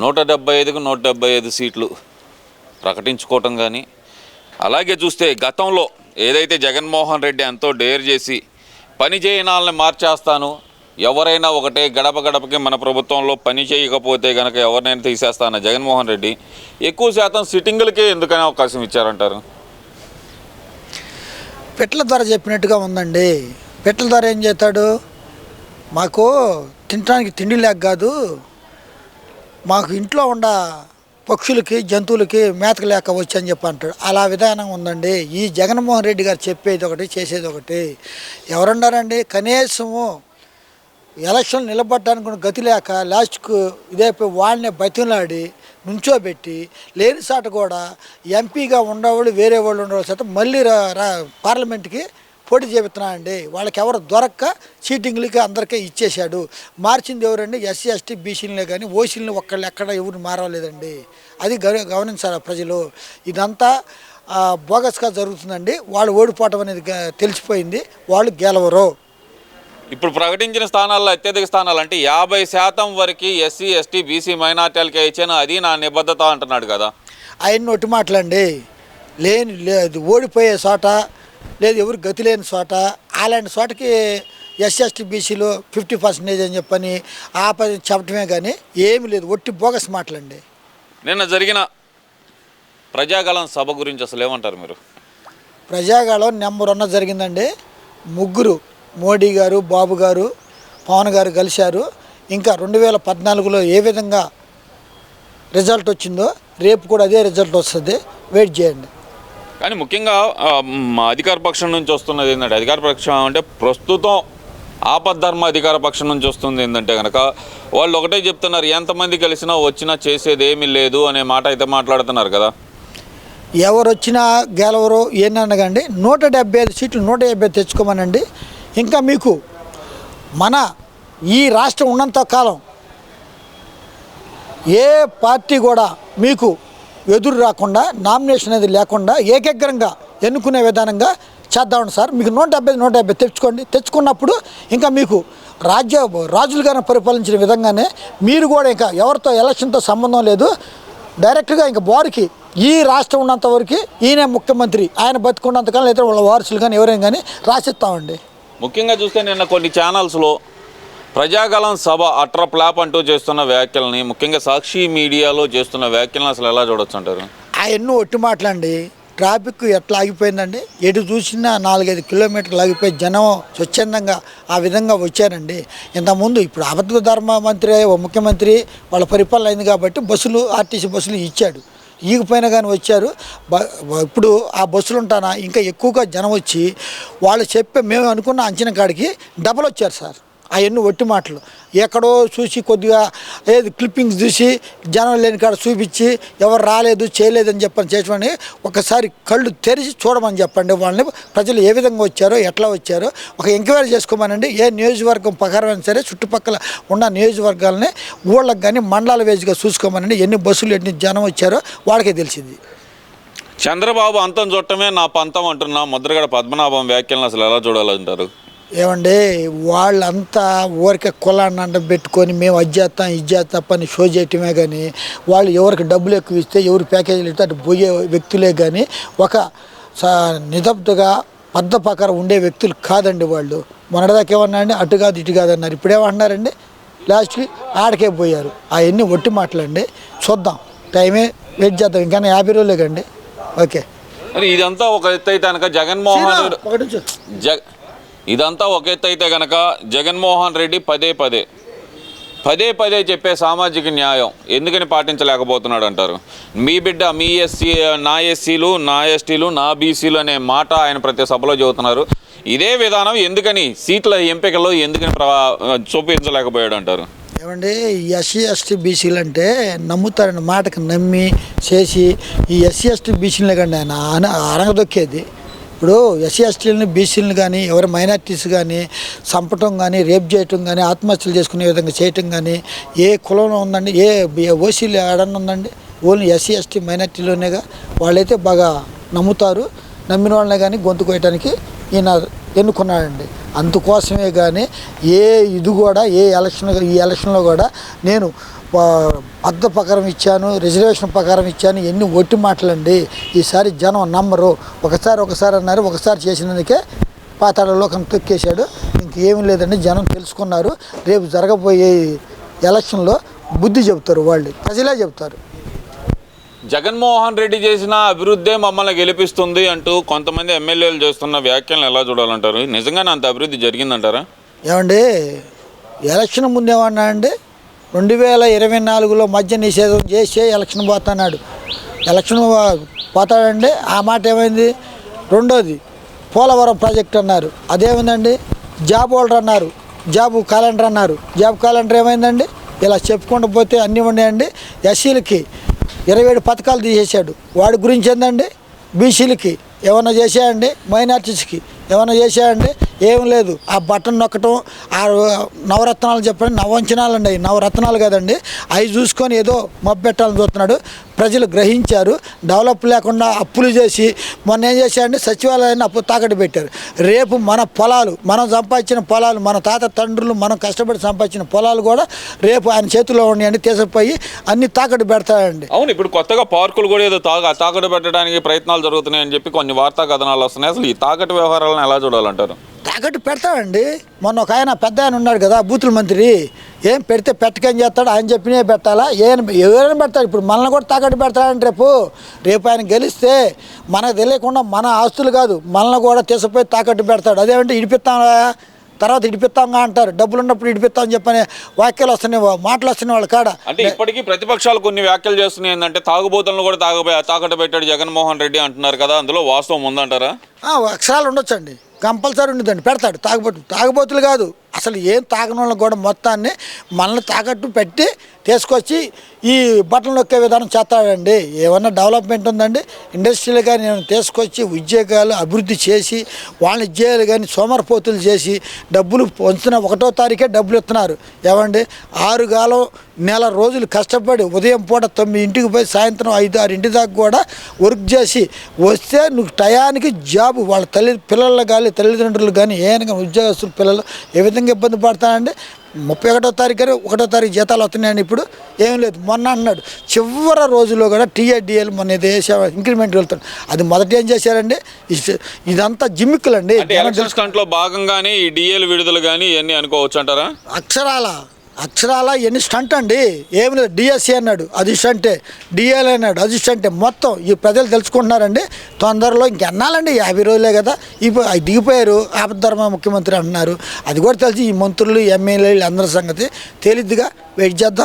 నూట డెబ్బై ఐదుకు నూట డెబ్బై ఐదు సీట్లు ప్రకటించుకోవటం కానీ అలాగే చూస్తే గతంలో ఏదైతే జగన్మోహన్ రెడ్డి ఎంతో డేర్ చేసి పని చేయనాలని మార్చేస్తాను ఎవరైనా ఒకటే గడప గడపకి మన ప్రభుత్వంలో పని చేయకపోతే కనుక ఎవరినైనా తీసేస్తాన జగన్మోహన్ రెడ్డి? ఎక్కువ శాతం సిట్టింగులకే ఎందుకని అవకాశం ఇచ్చారంటారు? పెట్ల ధర చెప్పినట్టుగా ఉందండి. పెట్ల ధర ఏం చేస్తాడు? మాకు తినడానికి తిండి లేక కాదు మాకు ఇంట్లో ఉన్న పక్షులకి జంతువులకి మేతక లేక వచ్చని చెప్పి అంటాడు. అలా విధానం ఉందండి. ఈ జగన్మోహన్ రెడ్డి గారు చెప్పేది ఒకటి చేసేది ఒకటి. ఎవరున్నారండి? కనీసము ఎలక్షన్ నిలబడడానికి కూడా గతి లేక లాస్ట్కు ఇదైపోయి వాళ్ళని బతిలాడి నుంచోబెట్టి లేని సాట కూడా ఎంపీగా ఉండేవాళ్ళు వేరే వాళ్ళు ఉండేవాళ్ళు చేత మళ్ళీ రా రా పార్లమెంట్కి పోటీ చేస్తున్నానండి వాళ్ళకి ఎవరు దొరక్క సీటింగ్లకి అందరికీ ఇచ్చేశాడు. మార్చింది ఎవరండి? ఎస్సీ ఎస్టీ బీసీలనే కానీ ఓసీలని ఒక్కళ్ళు ఎక్కడ ఎవరు మారలేదండి. అది గమనించాలి ప్రజలు. ఇదంతా బోగస్గా జరుగుతుందండి. వాళ్ళు ఓడిపోవటం అనేది తెలిసిపోయింది. వాళ్ళు గెలవరు. ఇప్పుడు ప్రకటించిన స్థానాల్లో అత్యధిక స్థానాలు అంటే యాభై శాతం వరకు ఎస్సీ ఎస్టీ బీసీ మైనార్టీలకే ఇచ్చాను అది నా నిబద్ధత అంటున్నాడు కదా. ఆయన ఒట్టి మాటలండి. లేని లేదు ఓడిపోయే చోట లేదు ఎవరు గతి లేని చోట అలాంటి చోటకి ఎస్ఎస్టీ బీసీలో ఫిఫ్టీ పర్సెంటేజ్ అని చెప్పని ఆ పని చెప్పటమే కానీ ఏమి లేదు. ఒట్టి బోగస్ మాటలండి. నిన్న జరిగిన ప్రజాగలం సభ గురించి అసలు ఏమంటారు మీరు? ప్రజాగాళం నెంబర్ వన్ జరిగిందండి. ముగ్గురు మోడీ గారు బాబు గారు పవన్ గారు కలిశారు. ఇంకా రెండు వేల పద్నాలుగులో ఏ విధంగా రిజల్ట్ వచ్చిందో రేపు కూడా అదే రిజల్ట్ వస్తుంది. వెయిట్ చేయండి. కానీ ముఖ్యంగా అధికార పక్షం నుంచి వస్తున్నది ఏంటంటే అధికార పక్షం అంటే ప్రస్తుతం ఆపద్ధర్మ అధికార పక్షం నుంచి వస్తుంది ఏంటంటే కనుక వాళ్ళు ఒకటే చెప్తున్నారు ఎంతమంది కలిసినా వచ్చినా చేసేది ఏమీ లేదు అనే మాట అయితే మాట్లాడుతున్నారు కదా. ఎవరు వచ్చినా గెలవరు ఏంటనగండి నూట డెబ్బై ఐదు సీట్లు నూట డెబ్బై తెచ్చుకోమనండి. ఇంకా మీకు మన ఈ రాష్ట్రం ఉన్నంత కాలం ఏ పార్టీ కూడా మీకు ఎదురు రాకుండా నామినేషన్ అనేది లేకుండా ఏకగ్రంగా ఎన్నుకునే విధానంగా చేద్దామండి సార్. మీకు నూట డెబ్బై నూట డెబ్బై తెచ్చుకోండి. తెచ్చుకున్నప్పుడు ఇంకా మీకు రాజ్య రాజులుగానే పరిపాలించిన విధంగానే మీరు కూడా ఇంకా ఎవరితో ఎలక్షన్తో సంబంధం లేదు. డైరెక్ట్గా ఇంకా వారికి ఈ రాష్ట్రం ఉన్నంత వరకు ఈయన ముఖ్యమంత్రి. ఆయన బతుకున్నంతకాలం లేదా వాళ్ళ వారసులు కానీ ఎవరైనా కానీ రాసిస్తామండి. ముఖ్యంగా చూస్తే నిన్న కొన్ని ఛానల్స్లో ప్రజాగలం సభ అట్రప్లాప్ అంటూ చేస్తున్న వ్యాఖ్యలని ముఖ్యంగా సాక్షి మీడియాలో చేస్తున్న వ్యాఖ్యలను అసలు ఎలా చూడొచ్చు అంటారు అవన్నీ ఒట్టి మాటలండి. ట్రాఫిక్ ఎట్లా ఆగిపోయిందండి? ఎటు చూసినా నాలుగైదు కిలోమీటర్లు ఆగిపోయి జనం స్వచ్ఛందంగా ఆ విధంగా వచ్చారండి. ఇంతకుముందు ఇప్పుడు అబద్ధ ధర్మ మంత్రి ముఖ్యమంత్రి వాళ్ళ పరిపాలన అయింది కాబట్టి బస్సులు ఆర్టీసీ బస్సులు ఇచ్చాడు. ఈగిపోయినా కానీ వచ్చారు. ఇప్పుడు ఆ బస్సులు ఉంటానా? ఇంకా ఎక్కువగా జనం వచ్చి వాళ్ళు చెప్పే మేము అనుకున్న అంచనా కాడికి డబల్ వచ్చారు సార్. అవన్నీ ఒట్టి మాటలు. ఎక్కడో చూసి కొద్దిగా ఏది క్లిప్పింగ్స్ చూసి జనం లేని కాడ చూపించి ఎవరు రాలేదు చేయలేదని చెప్పని చేసమని ఒకసారి కళ్ళు తెరిచి చూడమని చెప్పండి. వాళ్ళని ప్రజలు ఏ విధంగా వచ్చారో ఎట్లా వచ్చారో ఒక ఎంక్వైరీ చేసుకోమనండి. ఏ నియోజకవర్గం ప్రకారమైనా సరే చుట్టుపక్కల ఉన్న నియోజకవర్గాలని ఊళ్ళకి కానీ మండలాల వేజ్గా చూసుకోమనండి. ఎన్ని బస్సులు ఎన్ని జనం వచ్చారో వాళ్ళకే తెలిసింది. చంద్రబాబు అంతం చూడటమే నా పంతం అంటున్నా. ముద్రగడ పద్మనాభం వ్యాఖ్యలను అసలు ఎలా చూడాలంటారు? ఏమండి వాళ్ళంతా ఊరికే కులాన్ని అండ పెట్టుకొని మేము అది చేస్తాం ఇది చేస్తాం పని షో చేయటమే కానీ వాళ్ళు ఎవరికి డబ్బులు ఎక్కువ ఇస్తే ఎవరు ప్యాకేజీలు ఇస్తే అటు పోయే వ్యక్తులే కానీ ఒక స- నిదబ్దగా పద్ధ ప్రకారం ఉండే వ్యక్తులు కాదండి వాళ్ళు. మొన్నటిదాకా ఏమన్నా అండి అటు కాదు ఇటు కాదు అన్నారు. ఇప్పుడేమంటున్నారండి లాస్ట్కి ఆడకే పోయారు. అవన్నీ ఒట్టి మాటలండి. చూద్దాం. టైమే వెయిట్ చేద్దాం. ఇంకా యాభై రోజులే కండి ఓకే. ఇదంతా ఒక ఎత్తు అయితే జగన్మోహన్ రెడ్డి జగ ఇదంతా ఒక ఎత్తు అయితే కనుక జగన్మోహన్ రెడ్డి పదే పదే పదే పదే చెప్పే సామాజిక న్యాయం ఎందుకని పాటించలేకపోతున్నాడు అంటారు? మీ బిడ్డ మీ ఎస్సీ నా ఎస్సీలు నా ఎస్టీలు నా బీసీలు అనే మాట ఆయన ప్రతి సభలో చెబుతున్నారు. ఇదే విధానం ఎందుకని సీట్ల ఎంపికలో ఎందుకని ప్రవా చూపించలేకపోయాడు అంటారు? ఏమండి ఎస్సీ ఎస్టీ బీసీలు అంటే నమ్ముతారని మాటకు నమ్మి చేసి ఈ ఎస్సీ ఎస్టీ బీసీలే కండి ఆయన అన అరగదొక్కేది. ఇప్పుడు ఎస్సీ ఎస్టీలని బీసీలను కానీ ఎవరి మైనార్టీస్ కానీ చంపటం కానీ రేప్ చేయటం కానీ ఆత్మహత్యలు చేసుకునే విధంగా చేయటం కానీ ఏ కులంలో ఉందండి ఏ ఏ ఓసీలు ఏడన్నా ఉందండి ఓన్లీ ఎస్సీ ఎస్టీ మైనార్టీలోనేగా వాళ్ళైతే బాగా నమ్ముతారు. నమ్మిన వాళ్ళనే కానీ గొంతు కోయటానికి ఈయన ఎన్నుకున్నాడండి. అందుకోసమే కానీ ఏ ఇది కూడా ఏ ఎలక్షన్ ఈ ఎలక్షన్లో కూడా నేను పద్ధతి ప్రకారం ఇచ్చాను రిజర్వేషన్ ప్రకారం ఇచ్చాను ఎన్ని ఒట్టి మాటలండి. ఈసారి జనం నమ్మరు. ఒకసారి ఒకసారి అన్నారు ఒకసారి చేసినందుకే పాతాళలోకం తొక్కేశాడు. ఇంకేమీ లేదండి జనం తెలుసుకున్నారు. రేపు జరగబోయే ఎలక్షన్లో బుద్ధి చెబుతారు వాళ్ళు. ప్రజలే చెబుతారు. జగన్మోహన్ రెడ్డి చేసిన అభివృద్ధే మమ్మల్ని గెలిపిస్తుంది అంటూ కొంతమంది ఎమ్మెల్యేలు చేస్తున్న వ్యాఖ్యలను ఎలా చూడాలంటారు? నిజంగానే అంత అభివృద్ధి జరిగిందంటారా? ఏమండి ఎలక్షన్ ముందు ఏమన్నా అండి? రెండు వేల ఇరవై నాలుగులో మద్య నిషేధం చేసి ఎలక్షన్ పోతున్నాడు. ఎలక్షన్ పోతాడండి ఆ మాట ఏమైంది? రెండోది పోలవరం ప్రాజెక్ట్ అన్నారు. అదేమైందండి? జాబ్ హోల్డర్ అన్నారు. జాబ్ క్యాలెండర్ అన్నారు. జాబ్ క్యాలెండర్ ఏమైందండి? ఇలా చెప్పుకుంటూ పోతే అన్నీ ఉన్నాయండి. ఎస్సీలకి ఇరవై ఏడు పథకాలు తీసేశాడు. వాడి గురించి ఏందండి? బీసీలకి ఏమైనా చేసేయండి మైనార్టీస్కి ఏమైనా చేసేయండి ఏం లేదు. ఆ బటన్ నొక్కటం ఆ నవరత్నాలు చెప్పండి నవంచనాలు అండి నవరత్నాలు కదండి. అవి చూసుకొని ఏదో మబ్బెట్టాలని చూస్తున్నాడు. ప్రజలు గ్రహించారు. డెవలప్ లేకుండా అప్పులు చేసి మొన్న ఏం చేశారండి సచివాలయాన్ని అప్పు తాకట్టు పెట్టారు. రేపు మన పొలాలు మనం సంపాదించిన పొలాలు మన తాత తండ్రులు మనం కష్టపడి సంపాదించిన పొలాలు కూడా రేపు ఆయన చేతిలో ఉన్నాయండి తీసుకుపోయి అన్ని తాకట్టు పెడతాయండి అవును ఇప్పుడు కొత్తగా పార్కులు కూడా ఏదో తాగా తాకట్టు పెట్టడానికి ప్రయత్నాలు జరుగుతున్నాయని చెప్పి కొన్ని వార్తా కథనాలు వస్తున్నాయి. అసలు ఈ తాకట్టు వ్యవహారాలను ఎలా చూడాలంటారు? తాకట్టు పెడతాడండి. మొన్న ఒక ఆయన పెద్ద ఆయన ఉన్నాడు కదా బూతుల మంత్రి. ఏం పెడితే పెట్టకేం చేస్తాడు ఆయన చెప్పినే పెట్టాలా? ఏం ఎవరైనా పెడతాడు ఇప్పుడు మనల్ని కూడా తాకట్టు పెడతాడండి రేపు. రేపు ఆయన గెలిస్తే మనకు తెలియకుండా మన ఆస్తులు కాదు మనల్ని కూడా తీసుకుపోయి తాకట్టు పెడతాడు. అదేమంటే ఇడిపిస్తాం తర్వాత ఇడిపిస్తాంగా అంటారు. డబ్బులు ఉన్నప్పుడు ఇడిపిస్తామని చెప్పని వాక్యాలు వస్తున్నాయి మాటలు వస్తున్నాయి వాళ్ళ కాడ. అంటే ఇప్పటికీ ప్రతిపక్షాలు కొన్ని వ్యాఖ్యలు చేస్తున్నాయి ఏంటంటే తాగుబోతులను కూడా తాగబోయే తాకట్టు పెట్టాడు జగన్మోహన్ రెడ్డి అంటున్నారు కదా అందులో వాస్తవం ఉందంటారా? అక్షరాలు ఉండొచ్చండి. కంపల్సరీ ఉండదండి పెడతాడు. తాగుబోతు తాగుబోతులు కాదు. అసలు ఏం తాగని వాళ్ళకి కూడా మొత్తాన్ని మనల్ని తాకట్టు పెట్టి తీసుకొచ్చి ఈ బట్టలు నొక్కే విధానం చేస్తాడండి. ఏమన్నా డెవలప్మెంట్ ఉందండి? ఇండస్ట్రీలు కానీ నేను తీసుకొచ్చి ఉద్యోగాలు అభివృద్ధి చేసి వాళ్ళని చేయాలి కానీ సోమరపోతులు చేసి డబ్బులు పొందుతున్న ఒకటో తారీఖే డబ్బులు ఇస్తున్నారు. ఏమండి? ఆరు కాలం నెల రోజులు కష్టపడి ఉదయం పూట తొమ్మిది ఇంటికి పోయి సాయంత్రం ఐదు ఆరు ఇంటి దాకా కూడా వర్క్ చేసి వస్తే నువ్వు టయానికి జాబ్. వాళ్ళ తల్లి పిల్లలు కానీ తల్లిదండ్రులు కానీ ఏమైనా ఉద్యోగస్తులు పిల్లలు ఏ విధంగా ఇబ్బంది పడతానండి ముప్పై ఒకటో తారీఖు కానీ ఒకటో తారీఖు జీతాలు వస్తున్నాయండి ఇప్పుడు ఏం లేదు. మొన్న అన్నాడు. చివరి రోజుల్లో కూడా టీఏడిఎల్ మొన్న ఇది వేసా ఇంక్రిమెంట్ వెళ్తాడు అది మొదట ఏం చేశారండి ఇదంతా జిమ్మిక్కులండి భాగంగానే ఈ డిఏలు విడుదల కానీ ఇవన్నీ అనుకోవచ్చు అంటారా? అక్షరాల? అక్షరాల ఎన్ని స్టంట్ అండి? ఏమి లేదు. డిఎస్సి అన్నాడు. అది డిఎల్ అన్నాడు. అది మొత్తం ఈ ప్రజలు తెలుసుకుంటున్నారండి. తొందరలో ఇంకెన్నాలండి యాభై రోజులే కదా. ఇప్పుడు అవి దిగిపోయారు. ఆపద్ధర్మ ముఖ్యమంత్రి అంటున్నారు. అది కూడా తెలిసి ఈ మంత్రులు ఎమ్మెల్యేలు అందరి సంగతి తేలిద్దిగా వెయిట్ చేద్దాం.